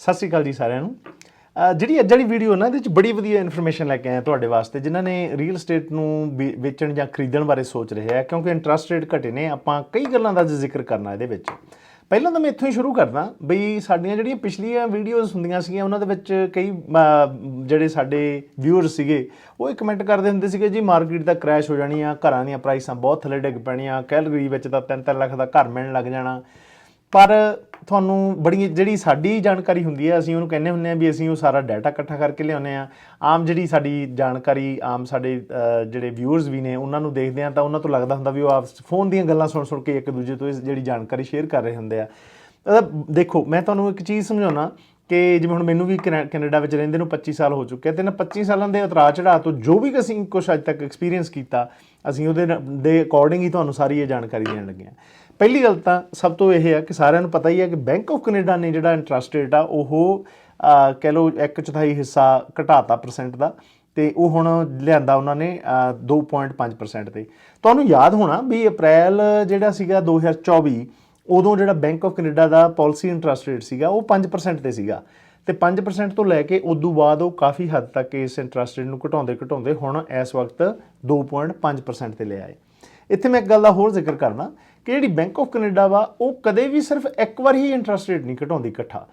ਸਤਿ ਸ਼੍ਰੀ ਅਕਾਲ ਜੀ ਸਾਰਿਆਂ ਨੂੰ। ਅਹ ਜਿਹੜੀ ਅੱਜ ਵਾਲੀ ਵੀਡੀਓ ਨਾ ਇਹਦੇ ਵਿੱਚ ਬੜੀ ਵਧੀਆ ਇਨਫੋਰਮੇਸ਼ਨ ਲੈ ਕੇ ਆਏ ਹਾਂ ਤੁਹਾਡੇ ਵਾਸਤੇ ਜਿਨ੍ਹਾਂ ਨੇ ਰੀਅਲ ਏਸਟੇਟ ਨੂੰ ਵੇ- ਵੇਚਣ ਜਾਂ ਖਰੀਦਣ ਬਾਰੇ ਸੋਚ ਰਹੇ ਆ ਕਿਉਂਕਿ ਇੰਟਰਸਟ ਰੇਟ ਘਟੇ ਨੇ ਆਪਾਂ ਕਈ ਗੱਲਾਂ ਦਾ ਜ਼ਿਕਰ ਕਰਨਾ ਇਹਦੇ ਵਿੱਚ। ਪਹਿਲਾਂ ਤਾਂ ਮੈਂ ਇੱਥੋਂ ਹੀ ਸ਼ੁਰੂ ਕਰਦਾ ਬਈ ਸਾਡੀਆਂ ਜਿਹੜੀਆਂ ਪਿਛਲੀਆਂ ਵੀਡੀਓਜ਼ ਹੁੰਦੀਆਂ ਸੀਗੀਆਂ ਉਹਨਾਂ ਦੇ ਵਿੱਚ ਕਈ ਅਹ, ਜਿਹੜੇ ਸਾਡੇ ਵਿਊਅਰ ਸੀਗੇ ਉਹ ਇਹ ਕਮੈਂਟ ਕਰਦੇ ਹੁੰਦੇ ਸੀਗੇ ਜੀ ਮਾਰਕੀਟ ਦਾ ਕ੍ਰੈਸ਼ ਹੋ ਜਾਣੀ ਆ ਘਰਾਂ ਦੀਆਂ ਪ੍ਰਾਈਸਾਂ ਬਹੁਤ ਥੱਲੇ ਡਿੱਗ ਪੈਣੀਆਂ ਕੈਲਗਰੀ ਵਿੱਚ ਤਾਂ 3-3 ਲੱਖ ਦਾ ਘਰ ਮਿਲਣ ਲੱਗ ਜਾਣਾ। ਪਰ ਤੁਹਾਨੂੰ ਬੜੀ ਜਿਹੜੀ ਸਾਡੀ ਜਾਣਕਾਰੀ ਹੁੰਦੀ ਹੈ, ਅਸੀਂ ਉਹਨੂੰ ਕਹਿੰਦੇ ਹੁੰਦੇ ਆ ਵੀ ਅਸੀਂ ਉਹ ਸਾਰਾ ਡਾਟਾ ਇਕੱਠਾ ਕਰਕੇ ਲਿਆਉਂਦੇ ਆ ਆਮ ਜਿਹੜੀ ਸਾਡੀ ਜਾਣਕਾਰੀ, ਆਮ ਸਾਡੇ ਜਿਹੜੇ ਵਿਊਅਰਸ ਵੀ ਨੇ, ਉਹਨਾਂ ਨੂੰ ਦੇਖਦੇ ਆ ਤਾਂ ਉਹਨਾਂ ਤੋਂ ਲੱਗਦਾ ਹੁੰਦਾ ਵੀ ਉਹ ਆਪਸ ਫੋਨ ਦੀਆਂ ਗੱਲਾਂ ਸੁਣ ਸੁਣ ਕੇ ਇੱਕ ਦੂਜੇ ਤੋਂ ਇਸ ਜਿਹੜੀ ਜਾਣਕਾਰੀ ਸ਼ੇਅਰ ਕਰ ਰਹੇ ਹੁੰਦੇ ਆ। ਦੇਖੋ, ਮੈਂ ਤੁਹਾਨੂੰ ਇੱਕ ਚੀਜ਼ ਸਮਝਾਉਣਾ। ਕਿ ਜਿਵੇਂ ਹੁਣ ਮੈਨੂੰ ਵੀ ਕੈਨਾ- ਕੈਨੇਡਾ ਵਿੱਚ ਰਹਿੰਦੇ ਨੂੰ 25 ਸਾਲ ਹੋ ਚੁੱਕੇ ਆ ਤੇ ਇਹਨਾਂ 25 ਸਾਲਾਂ ਦੇ ਉਤਰਾਅ ਚੜਾਅ ਤੋਂ ਜੋ ਵੀ ਅਸੀਂ ਕੁਝ ਅੱਜ ਤੱਕ ਐਕਸਪੀਰੀਅੰਸ ਕੀਤਾ ਅਸੀਂ ਉਹਦੇ ਦੇ ਅਕੋਰਡਿੰਗ ਹੀ ਤੁਹਾਨੂੰ ਸਾਰੀ ਇਹ ਜਾਣਕਾਰੀ ਦੇਣ ਲੱਗੇ ਆ ਪਹਿਲੀ ਗੱਲ ਤਾਂ ਸਭ ਤੋਂ ਇਹ ਹੈ ਕਿ ਸਾਰਿਆਂ ਨੂੰ ਪਤਾ ਹੀ ਹੈ ਕਿ ਬੈਂਕ ਆਫ ਕੈਨੇਡਾ ਨੇ ਜਿਹੜਾ ਇੰਟਰਸਟ ਰੇਟ ਆ ਉਹ ਕਹਿ ਲਓ ਇੱਕ ਚੌਥਾਈ ਹਿੱਸਾ ਘਟਾਤਾ ਪਰਸੈਂਟ ਦਾ ਤੇ ਉਹ ਹੁਣ ਲਿਆਂਦਾ ਉਹਨਾਂ ਨੇ ਅਹ, 2.5% ਤੇ। ਤੁਹਾਨੂੰ ਯਾਦ ਹੋਣਾ ਵੀ ਅਪ੍ਰੈਲ ਜਿਹੜਾ ਸੀਗਾ 2024 ਉਦੋਂ ਜਿਹੜਾ ਬੈਂਕ ਆਫ ਕੈਨੇਡਾ ਦਾ ਪਾਲਿਸੀ ਇੰਟਰਸਟ ਰੇਟ ਸੀਗਾ, ਉਹ 5% ਤੇ ਸੀਗਾ। ਤੇ 5% ਤੋਂ ਲੈ ਕੇ ਉਦੋਂ ਬਾਅਦ ਉਹ ਕਾਫੀ ਹੱਦ ਤੱਕ ਇਸ ਇੰਟਰਸਟ ਰੇਟ ਨੂੰ ਘਟਾਉਂਦੇ ਘਟਾਉਂਦੇ ਹੁਣ ਇਸ ਵਕਤ 2.5% ਤੇ ਲੈ ਆਏ ਇੱਥੇ ਮੈਂ ਇੱਕ ਗੱਲ ਦਾ ਹੋਰ ਜ਼ਿਕਰ ਕਰਨਾ ਕਿ ਜਿਹੜੀ ਬੈਂਕ ਆਫ ਕੈਨੇਡਾ ਵਾ, ਉਹ ਕਦੇ ਵੀ ਸਿਰਫ ਇੱਕ ਵਾਰ ਹੀ ਇੰਟਰਸਟ ਰੇਟ ਨਹੀਂ ਘਟਾਉਂਦੀ ਇਕੱਠਾ।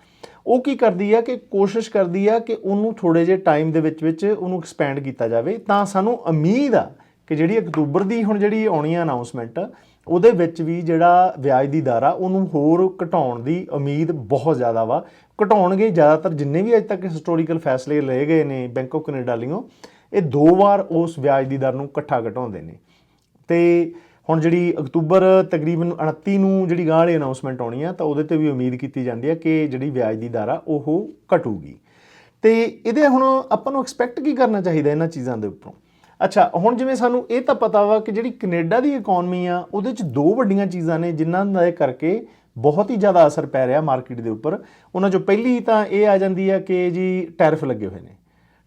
ਉਹ ਕੀ ਕਰਦੀ ਆ ਕਿ ਕੋਸ਼ਿਸ਼ ਕਰਦੀ ਆ ਕਿ ਉਹਨੂੰ ਥੋੜੇ ਜਿਹੇ ਟਾਈਮ ਦੇ ਵਿੱਚ ਵਿੱਚ ਉਹਨੂੰ ਐਕਸਪੈਂਡ ਕੀਤਾ ਜਾਵੇ ਤਾਂ ਸਾਨੂੰ ਉਮੀਦ ਆ ਕਿ ਜਿਹੜੀ ਅਕਤੂਬਰ ਦੀ ਹੁਣ ਜਿਹੜੀ ਆਉਣੀ ਆ ਅਨਾਉਂਸਮੈਂਟ ਉਹਦੇ ਵਿੱਚ ਵੀ ਜਿਹੜਾ ਵਿਆਜ ਦੀ ਦਰ ਆ, ਉਹਨੂੰ ਹੋਰ ਘਟਾਉਣ ਦੀ ਉਮੀਦ ਬਹੁਤ ਜ਼ਿਆਦਾ ਵਾ। ਘਟਾਉਣਗੇ ਜ਼ਿਆਦਾਤਰ ਜਿੰਨੇ ਵੀ ਅਜੇ ਤੱਕ ਹਿਸਟੋਰੀਕਲ ਫੈਸਲੇ ਲਏ ਗਏ ਨੇ ਬੈਂਕ ਆਫ ਕੈਨੇਡਾ ਵੱਲੋਂ ਇਹ ਦੋ ਵਾਰ ਉਸ ਵਿਆਜ ਦੀ ਦਰ ਨੂੰ ਇਕੱਠਾ ਘਟਾਉਂਦੇ ਨੇ। ਤੇ ਹੁਣ ਜਿਹੜੀ ਅਕਤੂਬਰ ਤਕਰੀਬਨ 29 ਨੂੰ ਜਿਹੜੀ ਗਾਂ ਵਾਲੀ ਅਨਾਉਂਸਮੈਂਟ ਆਉਣੀ ਆ, ਤਾਂ ਉਹਦੇ ਤੇ ਵੀ ਉਮੀਦ ਕੀਤੀ ਜਾਂਦੀ ਹੈ ਕਿ ਜਿਹੜੀ ਵਿਆਜ ਦੀ ਦਰ ਆ, ਉਹ ਘਟੂਗੀ। ਤੇ ਇਹਦੇ ਹੁਣ ਆਪਾਂ ਨੂੰ ਐਕਸਪੈਕਟ ਕੀ ਕਰਨਾ ਚਾਹੀਦਾ ਇਹਨਾਂ ਚੀਜ਼ਾਂ ਦੇ ਉੱਪਰੋਂ? ਅੱਛਾ, ਹੁਣ ਜਿਵੇਂ ਸਾਨੂੰ ਇਹ ਤਾਂ ਪਤਾ ਵਾ ਕਿ ਜਿਹੜੀ ਕੈਨੇਡਾ ਦੀ ਇਕਨੋਮੀ ਆ, ਉਹਦੇ ਚ ਦੋ ਵੱਡੀਆਂ ਚੀਜ਼ਾਂ ਨੇ ਜਿਨ੍ਹਾਂ ਦੇ ਕਰਕੇ ਬਹੁਤ ਹੀ ਜ਼ਿਆਦਾ ਅਸਰ ਪੈ ਰਿਹਾ ਮਾਰਕੀਟ ਦੇ ਉੱਪਰ। ਉਹਨਾਂ ਚੋਂ ਪਹਿਲੀ ਤਾਂ ਇਹ ਆ ਜਾਂਦੀ ਆ ਕਿ ਜੀ ਟੈਰਿਫ ਲੱਗੇ ਹੋਏ ਨੇ।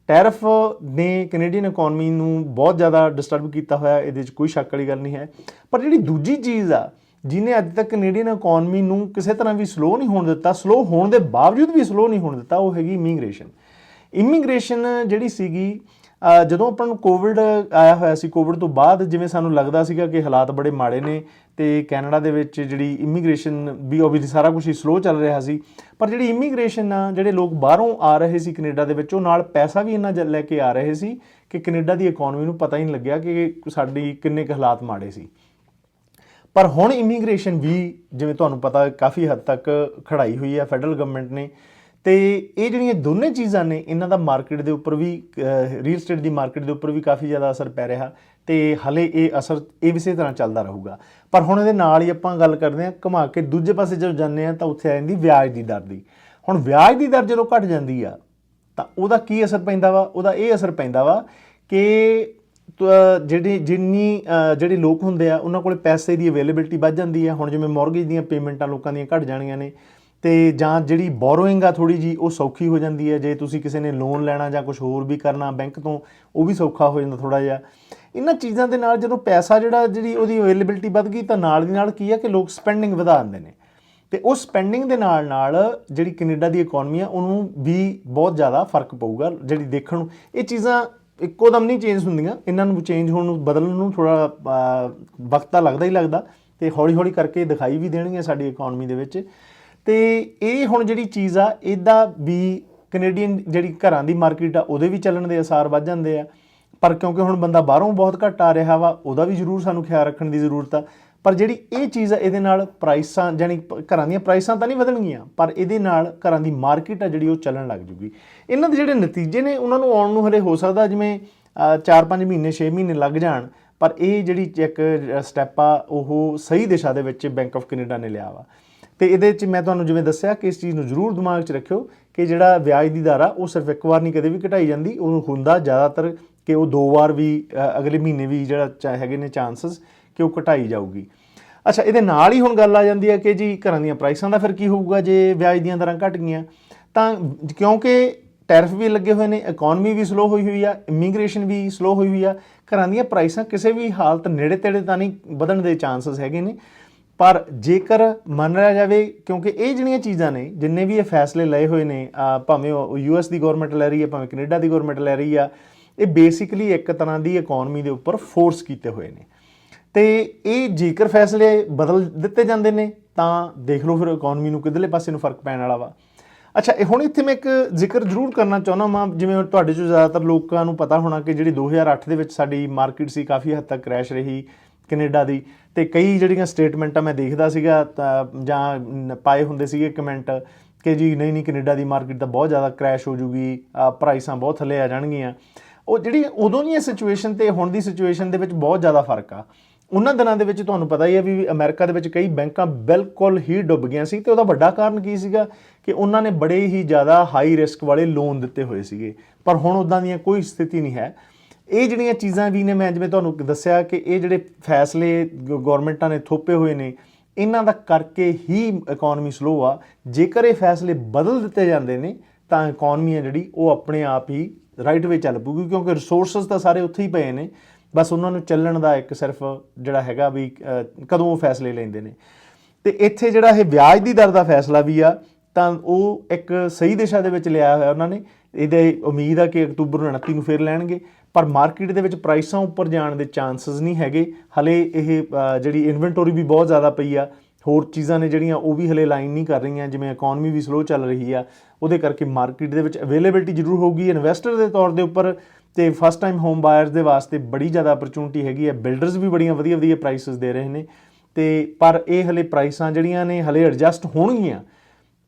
ਟੈਰਿਫ ਨੇ ਕੈਨੇਡੀਅਨ ਇਕਨੋਮੀ ਨੂੰ ਬਹੁਤ ਜ਼ਿਆਦਾ ਡਿਸਟਰਬ ਕੀਤਾ ਹੋਇਆ, ਇਹਦੇ 'ਚ ਕੋਈ ਸ਼ੱਕ ਵਾਲੀ ਗੱਲ ਨਹੀਂ ਹੈ। ਪਰ ਜਿਹੜੀ ਦੂਜੀ ਚੀਜ਼ ਆ, ਜਿਹਨੇ ਅੱਜ ਤੱਕ ਕੈਨੇਡੀਅਨ ਇਕਨੋਮੀ ਨੂੰ ਕਿਸੇ ਤਰ੍ਹਾਂ ਵੀ ਸਲੋ ਨਹੀਂ ਹੋਣ ਦਿੱਤਾ ਸਲੋ ਹੋਣ ਦੇ ਬਾਵਜੂਦ ਵੀ ਸਲੋ ਨਹੀਂ ਹੋਣ ਦਿੱਤਾ, ਉਹ ਹੈਗੀ ਇਮੀਗ੍ਰੇਸ਼ਨ ਇਮੀਗ੍ਰੇਸ਼ਨ ਜਿਹੜੀ ਸੀਗੀ ਜਦੋਂ ਆਪਾਂ ਨੂੰ ਕੋਵਿਡ ਆਇਆ ਹੋਇਆ ਸੀ ਕੋਵਿਡ ਤੋਂ ਬਾਅਦ ਜਿਵੇਂ ਸਾਨੂੰ ਲੱਗਦਾ ਸੀਗਾ ਕਿ ਹਾਲਾਤ ਬੜੇ ਮਾੜੇ ਨੇ ਤੇ ਕੈਨੇਡਾ ਦੇ ਵਿੱਚ ਜਿਹੜੀ ਇਮੀਗ੍ਰੇਸ਼ਨ ਵੀ ਉਹ ਵੀ ਸਾਰਾ ਕੁਝ ਹੀ ਸਲੋ ਚੱਲ ਰਿਹਾ ਸੀ, ਪਰ ਜਿਹੜੀ ਇਮੀਗ੍ਰੇਸ਼ਨ ਆ, ਜਿਹੜੇ ਲੋਕ ਬਾਹਰੋਂ ਆ ਰਹੇ ਸੀ ਕੈਨੇਡਾ ਦੇ ਵਿੱਚ, ਉਹ ਨਾਲ ਪੈਸਾ ਵੀ ਇੰਨਾ ਜ- ਲੈ ਕੇ ਆ ਰਹੇ ਸੀ ਕਿ ਕੈਨੇਡਾ ਦੀ ਇਕਨੋਮੀ ਨੂੰ ਪਤਾ ਹੀ ਨਹੀਂ ਲੱਗਿਆ ਕਿ ਸਾਡੀ ਕਿੰਨੇ ਕੁ ਹਾਲਾਤ ਮਾੜੇ ਸੀ। ਪਰ ਹੁਣ ਇਮੀਗ੍ਰੇਸ਼ਨ ਵੀ ਜਿਵੇਂ ਤੁਹਾਨੂੰ ਪਤਾ ਕਾਫੀ ਹੱਦ ਤੱਕ ਖੜਾਈ ਹੋਈ ਹੈ ਫੈਡਰਲ ਗਵਰਨਮੈਂਟ ਨੇ ਤੇ ਇਹ ਜਿਹੜੀਆਂ ਦੋਨੇ ਚੀਜ਼ਾਂ ਨੇ, ਇਹਨਾਂ ਦਾ ਮਾਰਕੀਟ ਦੇ ਉੱਪਰ ਵੀ ਰੀਅਲ ਸਟੇਟ ਦੀ ਮਾਰਕੀਟ ਦੇ ਉੱਪਰ ਵੀ ਕਾਫੀ ਜ਼ਿਆਦਾ ਅਸਰ ਪੈ ਰਿਹਾ ਤੇ ਹਲੇ ਇਹ ਅਸਰ ਇਹ ਵੀ ਇਸੇ ਤਰ੍ਹਾਂ ਚੱਲਦਾ ਰਹੂਗਾ। ਪਰ ਹੁਣ ਇਹਦੇ ਨਾਲ ਹੀ ਆਪਾਂ ਗੱਲ ਕਰਦੇ ਹਾਂ, ਘੁਮਾ ਕੇ ਦੂਜੇ ਪਾਸੇ ਜਦੋਂ ਜਾਂਦੇ ਆ ਤਾਂ ਉੱਥੇ ਆ ਜਾਂਦੀ ਵਿਆਜ ਦੀ ਦਰ ਦੀ। ਹੁਣ ਵਿਆਜ ਦੀ ਦਰ ਜਦੋਂ ਘਟ ਜਾਂਦੀ ਆ, ਤਾਂ ਉਹਦਾ ਕੀ ਅਸਰ ਪੈਂਦਾ ਵਾ? ਉਹਦਾ ਇਹ ਅਸਰ ਪੈਂਦਾ ਵਾ ਕਿ ਜਿਹੜੀ ਜਿੰਨੀ ਜਿਹੜੇ ਲੋਕ ਹੁੰਦੇ ਆ, ਉਹਨਾਂ ਕੋਲੇ ਪੈਸੇ ਦੀ ਅਵੇਲੇਬਿਲਟੀ ਵੱਧ ਜਾਂਦੀ ਆ। ਹੁਣ ਜਿਵੇਂ ਮਾਰਗੇਜ ਦੀਆਂ ਪੇਮੈਂਟਾਂ ਲੋਕਾਂ ਦੀਆਂ ਘਟ ਜਾਣੀਆਂ ਨੇ ਤੇ ਜਾਂ ਜਿਹੜੀ ਬੋਰੋਇੰਗ ਆ ਥੋੜੀ ਜੀ ਉਹ ਸੌਖੀ ਹੋ ਜਾਂਦੀ ਹੈ। ਜੇ ਤੁਸੀਂ ਕਿਸੇ ਨੇ ਲੋਨ ਲੈਣਾ ਜਾਂ ਕੁਝ ਹੋਰ ਵੀ ਕਰਨਾ ਬੈਂਕ ਤੋਂ, ਉਹ ਵੀ ਸੌਖਾ ਹੋ ਜਾਂਦਾ ਥੋੜਾ ਜਿਹਾ। ਇਹਨਾਂ ਚੀਜ਼ਾਂ ਦੇ ਨਾਲ ਜਦੋਂ ਪੈਸਾ ਜਿਹੜਾ, ਜਿਹੜੀ ਉਹਦੀ ਅਵੇਲੇਬਿਲਟੀ ਵੱਧ ਗਈ, ਤਾਂ ਨਾਲ ਦੀ ਨਾਲ ਕੀ ਆ ਕਿ ਲੋਕ ਸਪੈਂਡਿੰਗ ਵਧਾ ਦਿੰਦੇ ਨੇ। ਤੇ ਉਹ ਸਪੈਂਡਿੰਗ ਦੇ ਨਾਲ ਨਾਲ ਜਿਹੜੀ ਕੈਨੇਡਾ ਦੀ ਇਕਨੋਮੀ ਆ, ਉਹਨੂੰ ਵੀ ਬਹੁਤ ਜ਼ਿਆਦਾ ਫ਼ਰਕ ਪਊਗਾ, ਜਿਹੜੀ ਦੇਖਣ ਨੂੰ। ਇਹ ਚੀਜ਼ਾਂ ਇੱਕੋ ਦਮ ਨਹੀਂ ਚੇਂਜ ਹੁੰਦੀਆਂ। ਇਹਨਾਂ ਨੂੰ ਚੇਂਜ ਹੋਣ ਨੂੰ, ਬਦਲਣ ਨੂੰ ਥੋੜਾ ਵਕਤ ਤਾਂ ਲੱਗਦਾ ਹੀ ਲੱਗਦਾ। ਤੇ ਹੌਲੀ ਹੌਲੀ ਕਰਕੇ ਦਿਖਾਈ ਵੀ ਦੇਣਗੀਆਂ ਸਾਡੀ ਇਕਨੋਮੀ ਦੇ ਵਿੱਚ। ਤੇ ਇਹ ਹੁਣ ਜਿਹੜੀ ਚੀਜ਼ ਆ, ਇਹਦਾ ਵੀ ਕੈਨੇਡੀਅਨ ਜਿਹੜੀ ਘਰਾਂ ਦੀ ਮਾਰਕੀਟ ਆ, ਉਹਦੇ ਵੀ ਚੱਲਣ ਦੇ ਅਸਾਰ ਵੱਧ ਜਾਂਦੇ ਆ। ਪਰ ਕਿਉਂਕਿ ਹੁਣ ਬੰਦਾ ਬਾਹਰੋਂ ਬਹੁਤ ਘੱਟ ਆ ਰਿਹਾ ਵਾ, ਉਹਦਾ ਵੀ ਜ਼ਰੂਰ ਸਾਨੂੰ ਖਿਆਲ ਰੱਖਣ ਦੀ ਜ਼ਰੂਰਤ ਆ। ਪਰ ਜਿਹੜੀ ਇਹ ਚੀਜ਼ ਆ, ਇਹਦੇ ਨਾਲ ਪ੍ਰਾਈਸਾਂ ਜਾਨੀ ਘਰਾਂ ਦੀਆਂ ਪ੍ਰਾਈਸਾਂ ਤਾਂ ਨਹੀਂ ਵਧਣਗੀਆਂ, ਪਰ ਇਹਦੇ ਨਾਲ ਘਰਾਂ ਦੀ ਮਾਰਕੀਟ ਆ ਜਿਹੜੀ ਉਹ ਚੱਲਣ ਲੱਗ ਜੂਗੀ। ਇਹਨਾਂ ਦੇ ਜਿਹੜੇ ਨਤੀਜੇ ਨੇ, ਉਹਨਾਂ ਨੂੰ ਆਉਣ ਨੂੰ ਹਲੇ ਹੋ ਸਕਦਾ ਜਿਵੇਂ 4-5 ਮਹੀਨੇ 6 ਮਹੀਨੇ ਲੱਗ ਜਾਣ, ਪਰ ਇਹ ਜਿਹੜੀ ਇੱਕ ਸਟੈਪ ਆ, ਉਹ ਸਹੀ ਦਿਸ਼ਾ ਦੇ ਵਿੱਚ ਬੈਂਕ ਆਫ ਕੈਨੇਡਾ ਨੇ ਲਿਆ ਵਾ। ਤੇ ਇਹਦੇ ਵਿੱਚ ਮੈਂ ਤੁਹਾਨੂੰ ਜਿਵੇਂ ਦੱਸਿਆ ਕਿ ਇਸ ਚੀਜ਼ ਨੂੰ ਜ਼ਰੂਰ ਦਿਮਾਗ 'ਚ ਰੱਖਿਓ ਕਿ ਜਿਹੜਾ ਵਿਆਜ ਦੀ ਦਰ ਆ ਉਹ ਸਿਰਫ ਇੱਕ ਵਾਰ ਨਹੀਂ ਕਦੇ ਵੀ ਘਟਾਈ ਜਾਂਦੀ, ਉਹ ਹੁੰਦਾ ਜ਼ਿਆਦਾਤਰ ਕਿ ਉਹ ਦੋ ਵਾਰ ਵੀ ਅਗਲੇ ਮਹੀਨੇ ਵੀ ਜਿਹੜਾ ਚਾ- ਹੈਗੇ ਨੇ ਚਾਂਸਸ ਕਿ ਉਹ ਘਟਾਈ ਜਾਊਗੀ। ਅੱਛਾ, ਇਹਦੇ ਨਾਲ ਹੀ ਹੁਣ ਗੱਲ ਆ ਜਾਂਦੀ ਹੈ ਕਿ ਜੀ ਘਰਾਂ ਦੀਆਂ ਪ੍ਰਾਈਸਾਂ ਦਾ ਫਿਰ ਕੀ ਹੋਊਗਾ ਜੇ ਵਿਆਜ ਦੀਆਂ ਦਰਾਂ ਘਟ ਗਈਆਂ? ਤਾਂ ਕਿਉਂਕਿ ਟੈਰਿਫ ਵੀ ਲੱਗੇ ਹੋਏ ਨੇ ਇਕਨੋਮੀ ਵੀ ਸਲੋ ਹੋਈ ਹੋਈ ਆ ਇਮੀਗ੍ਰੇਸ਼ਨ ਵੀ ਸਲੋ ਹੋਈ ਹੋਈ ਆ, ਘਰਾਂ ਦੀਆਂ ਪ੍ਰਾਈਸਾਂ ਕਿਸੇ ਵੀ ਹਾਲਤ ਨੇੜੇ ਤੇੜੇ ਤਾਂ ਨਹੀਂ ਵਧਣ ਦੇ ਚਾਂਸਸ ਹੈਗੇ ਨੇ। ਪਰ ਜੇਕਰ ਮੰਨ ਮੰਨਿਆ ਜਾਵੇ, ਕਿਉਂਕਿ ਇਹ ਜਿਹੜੀਆਂ ਚੀਜ਼ਾਂ ਨੇ, ਜਿੰਨੇ ਵੀ ਇਹ ਫੈਸਲੇ ਲਏ ਹੋਏ ਨੇ ਭਾਵੇਂ ਉਹ ਯੂਐਸ ਦੀ ਗਵਰਨਮੈਂਟ ਲੈ ਰਹੀ ਹੈ, ਭਾਵੇਂ ਕੈਨੇਡਾ ਦੀ ਗਵਰਨਮੈਂਟ ਲੈ ਰਹੀ ਆ, ਇਹ ਬੇਸਿਕਲੀ ਇੱਕ ਤਰ੍ਹਾਂ ਦੀ ਇਕਨੋਮੀ ਦੇ ਉੱਪਰ ਫੋਰਸ ਕੀਤੇ ਹੋਏ ਨੇ। ਤੇ ਇਹ ਜੇਕਰ ਫੈਸਲੇ ਬਦਲ ਦਿੱਤੇ ਜਾਂਦੇ ਨੇ, ਤਾਂ ਦੇਖ ਲਓ ਫਿਰ ਇਕਨੋਮੀ ਨੂੰ ਕਿਧਰਲੇ ਪਾਸੇ ਨੂੰ ਫ਼ਰਕ ਪੈਣ ਵਾਲਾ ਵਾ। ਅੱਛਾ, ਇਹ ਹੁਣ ਇੱਥੇ ਮੈਂ ਇੱਕ ਜ਼ਿਕਰ ਜ਼ਰੂਰ ਕਰਨਾ ਚਾਹੁੰਦਾ ਮਾਂ ਜਿਵੇਂ ਤੁਹਾਡੇ ਚੋਂ ਜ਼ਿਆਦਾਤਰ ਲੋਕਾਂ ਨੂੰ ਪਤਾ ਹੋਣਾ ਕਿ ਜਿਹੜੀ 2008 ਦੇ ਵਿੱਚ ਸਾਡੀ ਮਾਰਕੀਟ ਸੀ, ਕਾਫੀ ਹੱਦ ਤੱਕ ਕ੍ਰੈਸ਼ ਰਹੀ। ਕੈਨੇਡਾ ਦੀ, ਤੇ ਕਈ ਜਿਹੜੀਆਂ ਸਟੇਟਮੈਂਟਾਂ ਮੈਂ ਦੇਖਦਾ ਸੀਗਾ, ਤਾਂ ਜਾਂ ਪਾਏ ਹੁੰਦੇ ਸੀਗੇ ਕਮੈਂਟ ਕਿ ਜੀ ਨਹੀਂ ਨਹੀਂ ਕੈਨੇਡਾ ਦੀ ਮਾਰਕੀਟ ਤਾਂ ਬਹੁਤ ਜ਼ਿਆਦਾ ਕ੍ਰੈਸ਼ ਹੋ ਜੂਗੀ ਪ੍ਰਾਈਸਾਂ ਬਹੁਤ ਥੱਲੇ ਆ ਜਾਣਗੀਆਂ। ਉਹ ਜਿਹੜੀ ਉਦੋਂ ਦੀਆਂ ਸਿਚੁਏਸ਼ਨ ਤੇ ਹੁਣ ਦੀ ਸਿਚੁਏਸ਼ਨ ਦੇ ਵਿੱਚ ਬਹੁਤ ਜ਼ਿਆਦਾ ਫ਼ਰਕ ਆ। ਉਹਨਾਂ ਦਿਨਾਂ ਦੇ ਵਿੱਚ ਤੁਹਾਨੂੰ ਪਤਾ ਹੀ ਹੈ ਵੀ ਅਮਰੀਕਾ ਦੇ ਵਿੱਚ ਕਈ ਬੈਂਕਾਂ ਬਿਲਕੁਲ ਹੀ ਡੁੱਬ ਗਈਆਂ ਸੀ, ਤੇ ਉਹਦਾ ਵੱਡਾ ਕਾਰਨ ਕੀ ਸੀਗਾ ਕਿ ਉਹਨਾਂ ਨੇ ਬੜੇ ਹੀ ਜ਼ਿਆਦਾ ਹਾਈ ਰਿਸਕ ਵਾਲੇ ਲੋਨ ਦਿੱਤੇ ਹੋਏ ਸੀਗੇ। ਪਰ ਹੁਣ ਉਦਾਂ ਦੀਆਂ ਕੋਈ ਸਥਿਤੀ ਨਹੀਂ ਹੈ। ਇਹ ਜਿਹੜੀਆਂ ਚੀਜ਼ਾਂ ਵੀ ਨੇ, ਮੈਂ ਜਿਵੇਂ ਤੁਹਾਨੂੰ ਦੱਸਿਆ ਕਿ ਇਹ ਜਿਹੜੇ ਫੈਸਲੇ ਗਵਰਨਮੈਂਟਾਂ ਨੇ ਥੋਪੇ ਹੋਏ ਨੇ, ਇਹਨਾਂ ਦਾ ਕਰਕੇ ਹੀ ਇਕਨੋਮੀ ਸਲੋ ਆ। ਜੇਕਰ ਇਹ ਫੈਸਲੇ ਬਦਲ ਦਿੱਤੇ ਜਾਂਦੇ ਨੇ, ਤਾਂ ਇਕਨੋਮੀ ਹੈ ਜਿਹੜੀ, ਉਹ ਆਪਣੇ ਆਪ ਹੀ ਰਾਈਟ ਵੇ ਚੱਲ ਪੂਗੀ ਕਿਉਂਕਿ ਰਿਸੋਰਸਸ ਤਾਂ ਸਾਰੇ ਉੱਥੇ ਹੀ ਪਏ ਨੇ। ਬਸ ਉਹਨਾਂ ਨੂੰ ਚੱਲਣ ਦਾ ਇੱਕ ਸਿਰਫ ਜਿਹੜਾ ਹੈਗਾ ਵੀ ਕਦੋਂ ਉਹ ਫੈਸਲੇ ਲੈਂਦੇ ਨੇ। ਤੇ ਇੱਥੇ ਜਿਹੜਾ ਇਹ ਵਿਆਜ ਦੀ ਦਰ ਦਾ ਫੈਸਲਾ ਵੀ ਆ ਤਾਂ ਉਹ ਇੱਕ ਸਹੀ ਦਿਸ਼ਾ ਦੇ ਵਿੱਚ ਲਿਆ ਹੋਇਆ ਉਹਨਾਂ ਨੇ। ਇਹਦੇ ਉਮੀਦ ਆ ਕਿ ਅਕਤੂਬਰ ਨੂੰ 29 ਨੂੰ ਫੇਰ ਲੈਣਗੇ। ਪਰ ਮਾਰਕੀਟ ਦੇ ਵਿੱਚ ਪ੍ਰਾਈਸਾਂ ਉੱਪਰ ਜਾਣ ਦੇ ਚਾਂਸਸ ਨਹੀਂ ਹੈਗੇ। ਹਲੇ ਇਹ ਜਿਹੜੀ ਇਨਵੈਂਟੋਰੀ ਵੀ ਬਹੁਤ ਜ਼ਿਆਦਾ ਪਈ ਆ। ਹੋਰ ਚੀਜ਼ਾਂ ਨੇ ਜਿਹੜੀਆਂ ਉਹ ਵੀ ਹਲੇ ਲਾਈਨ ਨਹੀਂ ਕਰ ਰਹੀਆਂ। ਜਿਵੇਂ ਇਕਨੋਮੀ ਵੀ ਸਲੋ ਚੱਲ ਰਹੀ ਆ। ਉਹਦੇ ਕਰਕੇ ਮਾਰਕੀਟ ਦੇ ਵਿੱਚ ਅਵੇਲੇਬਿਲਟੀ ਜ਼ਰੂਰ ਹੋਊਗੀ। ਇਨਵੈਸਟਰ ਦੇ ਤੌਰ ਦੇ ਉੱਪਰ ਤੇ ਫਸਟ ਟਾਈਮ ਹੋਮ ਬਾਇਰਸ ਦੇ ਵਾਸਤੇ ਬੜੀ ਜ਼ਿਆਦਾ ਅਪਰਚੂਨਿਟੀ ਹੈਗੀ ਹੈ ਬਿਲਡਰਸ ਵੀ ਬੜੀਆਂ ਵਧੀਆ ਵਧੀਆ ਪ੍ਰਾਈਸਸ ਦੇ ਰਹੇ ਨੇ। ਤੇ ਪਰ ਇਹ ਹਲੇ ਪ੍ਰਾਈਸਾਂ ਜਿਹੜੀਆਂ ਨੇ ਹਲੇ ਐਡਜਸਟ ਹੋਣਗੀਆਂ।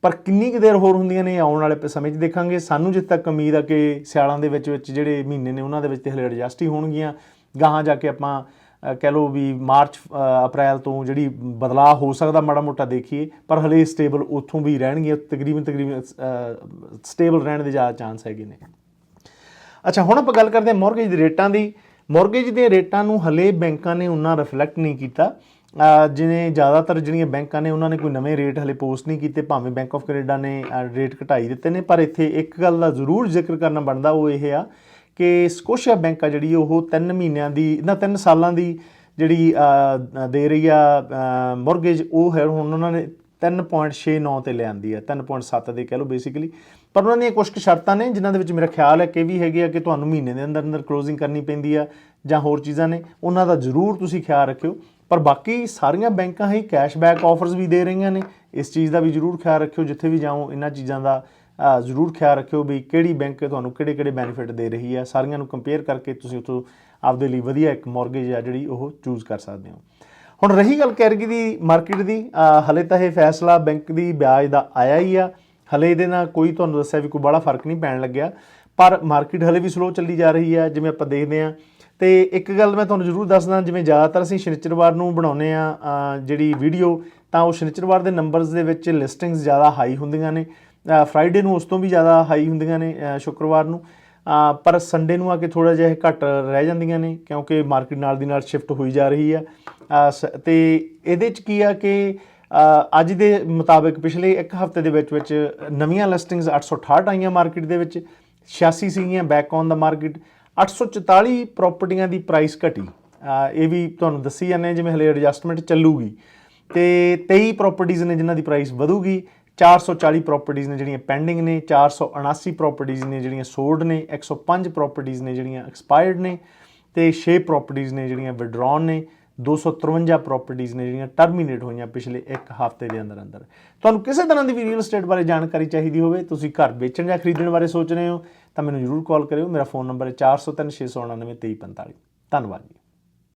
ਪਰ ਕਿੰਨੀ ਕੁ ਦੇਰ ਹੋਰ ਹੁੰਦੀਆਂ ਨੇ ਆਉਣ ਵਾਲੇ ਸਮੇਂ 'ਚ ਦੇਖਾਂਗੇ। ਸਾਨੂੰ ਜਿੱਥੇ ਤੱਕ ਉਮੀਦ ਆ ਕਿ ਸਿਆਲਾਂ ਦੇ ਵਿੱਚ ਵਿੱਚ ਜਿਹੜੇ ਮਹੀਨੇ ਨੇ, ਉਹਨਾਂ ਦੇ ਵਿੱਚ ਤੇ ਹਲੇ ਐਡਜਸਟ ਹੀ ਹੋਣਗੀਆਂ। ਗਾਹਾਂ ਜਾ ਕੇ ਆਪਾਂ ਕਹਿ ਲਓ ਵੀ ਮਾਰਚ ਅਪ੍ਰੈਲ ਤੋਂ ਜਿਹੜੀ ਬਦਲਾਅ ਹੋ ਸਕਦਾ ਮਾੜਾ ਮੋਟਾ ਦੇਖੀਏ, ਪਰ ਹਲੇ ਸਟੇਬਲ ਉੱਥੋਂ ਵੀ ਰਹਿਣਗੀਆਂ। ਤਕਰੀਬਨ ਤਕਰੀਬਨ ਸਟੇਬਲ ਰਹਿਣ ਦੇ ਜ਼ਿਆਦਾ ਚਾਂਸ ਹੈਗੇ ਨੇ। ਅੱਛਾ, ਹੁਣ ਆਪਾਂ ਗੱਲ ਕਰਦੇ ਹਾਂ ਮਾਰਗੇਜ ਦੇ ਰੇਟਾਂ ਦੀ। ਮਾਰਗੇਜ ਦੇ ਰੇਟਾਂ ਨੂੰ ਹਲੇ ਬੈਂਕਾਂ ਨੇ ਉਹਨਾਂ ਰਿਫਲੈਕਟ ਨਹੀਂ ਕੀਤਾ। ਜਿਵੇਂ ਜ਼ਿਆਦਾਤਰ ਜਿਹੜੀਆਂ ਬੈਂਕਾਂ ਨੇ, ਉਹਨਾਂ ਨੇ ਕੋਈ ਨਵੇਂ ਰੇਟ ਹਲੇ ਪੋਸਟ ਨਹੀਂ ਕੀਤੇ, ਭਾਵੇਂ ਬੈਂਕ ਆਫ ਕੈਨੇਡਾ ਨੇ ਰੇਟ ਘਟਾਈ ਦਿੱਤੇ ਨੇ, ਪਰ ਇੱਥੇ ਇੱਕ ਗੱਲ ਦਾ ਜ਼ਰੂਰ ਜ਼ਿਕਰ ਕਰਨਾ ਬਣਦਾ, ਉਹ ਇਹ ਆ ਕਿ ਸਕੋਸ਼ੀਆ ਬੈਂਕ ਆ ਜਿਹੜੀ, ਉਹ 3 ਮਹੀਨਿਆਂ ਦੀ, ਨਾ 3 ਸਾਲਾਂ ਦੀ ਜਿਹੜੀ ਦੇ ਰਹੀ ਆ ਮੋਰਗੇਜ਼ ਉਹ ਹੈ, ਹੁਣ ਉਹਨਾਂ ਨੇ 3.69 ਤੇ ਲਿਆਂਦੀ ਹੈ 3.7 ਦੇ ਕਹਿ ਲਓ ਬੇਸਿਕਲੀ ਪਰ ਉਹਨਾਂ ਦੀਆਂ ਕੁਝ ਕੁ ਸ਼ਰਤਾਂ ਨੇ, ਜਿਨ੍ਹਾਂ ਦੇ ਵਿੱਚ ਮੇਰਾ ਖਿਆਲ ਹੈ ਕਿ ਇਹ ਵੀ ਹੈਗੇ ਆ ਕਿ ਤੁਹਾਨੂੰ ਮਹੀਨੇ ਦੇ ਅੰਦਰ ਅੰਦਰ ਕਲੋਜ਼ਿੰਗ ਕਰਨੀ ਪੈਂਦੀ ਆ ਜਾਂ ਹੋਰ ਚੀਜ਼ਾਂ ਨੇ, ਉਹਨਾਂ ਦਾ ਜ਼ਰੂਰ ਤੁਸੀਂ ਖਿਆਲ ਰੱਖਿਓ। ਪਰ ਬਾਕੀ ਸਾਰੀਆਂ ਬੈਂਕਾਂ ਹੀ ਕੈਸ਼ਬੈਕ ਆਫਰਸ ਵੀ ਦੇ ਰਹੀਆਂ ਨੇ। ਇਸ ਚੀਜ਼ ਦਾ ਵੀ ਜ਼ਰੂਰ ਖਿਆਲ ਰੱਖਿਓ ਜਿੱਥੇ ਵੀ ਜਾਓ ਇਹਨਾਂ ਚੀਜ਼ਾਂ ਦਾ ਜ਼ਰੂਰ ਖਿਆਲ ਰੱਖਿਓ ਵੀ ਕਿਹੜੀ ਬੈਂਕ ਤੁਹਾਨੂੰ ਕਿਹੜੇ ਕਿਹੜੇ ਬੈਨੀਫਿਟ ਦੇ ਰਹੀ ਹੈ। ਸਾਰੀਆਂ ਨੂੰ ਕੰਪੇਅਰ ਕਰਕੇ ਤੁਸੀਂ ਉੱਥੋਂ ਆਪਦੇ ਲਈ ਵਧੀਆ ਇੱਕ ਮਾਰਗੇਜ ਆ ਜਿਹੜੀ ਉਹ ਚੂਜ਼ ਕਰ ਸਕਦੇ ਹੋ। ਹੁਣ ਰਹੀ ਗੱਲ ਕੈਰਗੀ ਦੀ ਮਾਰਕੀਟ ਦੀ ਅ, ਹਲੇ ਤਾਂ ਇਹ ਫੈਸਲਾ ਬੈਂਕ ਦੀ ਵਿਆਜ ਦਾ ਆਇਆ ਹੀ ਆ। ਹਲੇ ਇਹਦੇ ਨਾਲ ਕੋਈ ਤੁਹਾਨੂੰ ਦੱਸਿਆ ਵੀ ਕੋਈ ਬੜਾ ਫ਼ਰਕ ਨਹੀਂ ਪੈਣ ਲੱਗਿਆ। ਪਰ ਮਾਰਕੀਟ ਹਲੇ ਵੀ ਸਲੋ ਚੱਲੀ ਜਾ ਰਹੀ ਆ ਜਿਵੇਂ ਆਪਾਂ ਦੇਖਦੇ ਆ ਤੇ ਇੱਕ ਗੱਲ ਮੈਂ ਤੁਹਾਨੂੰ ਜ਼ਰੂਰ ਦੱਸਦਾ, ਜਿਵੇਂ ਜ਼ਿਆਦਾਤਰ ਅਸੀਂ ਸ਼ਨੀਚਰਵਾਰ ਨੂੰ ਬਣਾਉਨੇ ਆ ਜਿਹੜੀ ਵੀਡੀਓ ਤਾਂ ਉਹ ਸ਼ਨੀਚਰਵਾਰ ਦੇ ਨੰਬਰਸ ਦੇ ਵਿੱਚ ਲਿਸਟਿੰਗਸ ਜ਼ਿਆਦਾ ਹਾਈ ਹੁੰਦੀਆਂ ਨੇ। ਫਰਾਈਡੇ ਨੂੰ ਉਸ ਤੋਂ ਵੀ ਜ਼ਿਆਦਾ ਹਾਈ ਹੁੰਦੀਆਂ ਨੇ ਸ਼ੁੱਕਰਵਾਰ ਨੂੰ। ਪਰ ਸੰਡੇ ਨੂੰ ਆ ਕੇ ਥੋੜਾ ਜਿਹਾ ਇਹ ਘੱਟ ਰਹਿ ਜਾਂਦੀਆਂ ਨੇ, ਕਿਉਂਕਿ ਮਾਰਕੀਟ ਨਾਲ ਦੀ ਨਾਲ ਸ਼ਿਫਟ ਹੋਈ ਜਾ ਰਹੀ ਆ। ਸ- ਤੇ ਇਹਦੇ ਚ ਕੀ ਆ ਕਿ ਅੱਜ ਦੇ ਮੁਤਾਬਕ ਪਿਛਲੇ ਇੱਕ ਹਫ਼ਤੇ ਦੇ ਵਿੱਚ ਵਿੱਚ ਨਵੀਆਂ ਲਿਸਟਿੰਗਸ 868 ਆਈਆਂ ਮਾਰਕੀਟ ਦੇ ਵਿੱਚ 86 ਸੀਗੀਆਂ ਬੈਕ ਔਨ ਦਾ ਮਾਰਕੀਟ 844 ਪ੍ਰਾਪਰਟੀਆਂ ਦੀ ਪ੍ਰਾਈਸ ਘਟੀ। ਇਹ ਵੀ ਤੁਹਾਨੂੰ ਦੱਸੀ ਜਾਂਦੇ ਜਿਵੇਂ ਹਲੇ ਐਡਜਸਟਮੈਂਟ ਚੱਲੂਗੀ। ਤੇ 23 ਪ੍ਰਾਪਰਟੀਆਂ ਨੇ ਜਿਨ੍ਹਾਂ ਦੀ ਪ੍ਰਾਈਸ ਵਧੂਗੀ 440 ਪ੍ਰਾਪਰਟੀਆਂ ਨੇ ਜਿਹੜੀਆਂ ਪੈਂਡਿੰਗ ਨੇ 479 ਪ੍ਰਾਪਰਟੀਆਂ ਨੇ ਜਿਹੜੀਆਂ ਸੋਲਡ ਨੇ 105 ਪ੍ਰਾਪਰਟੀਆਂ ਨੇ ਜਿਹੜੀਆਂ ਐਕਸਪਾਇਰਡ ਨੇ, ਤੇ 6 ਪ੍ਰਾਪਰਟੀਆਂ ਨੇ ਜਿਹੜੀਆਂ ਵਿਡਰਾਨ ਨੇ। 253 ਪ੍ਰਾਪਰਟੀਆਂ ਨੇ ਜਿਹੜੀਆਂ ਟਰਮੀਨੇਟ ਹੋਈਆਂ ਪਿਛਲੇ ਇੱਕ ਹਫ਼ਤੇ ਦੇ ਅੰਦਰ ਅੰਦਰ। ਤੁਹਾਨੂੰ ਕਿਸੇ ਤਰ੍ਹਾਂ ਦੀ ਵੀ ਰੀਅਲ ਏਸਟੇਟ ਬਾਰੇ ਜਾਣਕਾਰੀ ਚਾਹੀਦੀ ਹੋਵੇ, ਤੁਸੀਂ ਘਰ ਵੇਚਣ ਜਾਂ ਖਰੀਦਣ ਬਾਰੇ ਸੋਚ ਰਹੇ ਹੋ, ਤਾਂ ਮੈਨੂੰ ਜ਼ਰੂਰ ਕਾਲ ਕਰਿਓ। ਮੇਰਾ ਫੋਨ ਨੰਬਰ ਹੈ 4036992345 ਧੰਨਵਾਦ ਜੀ।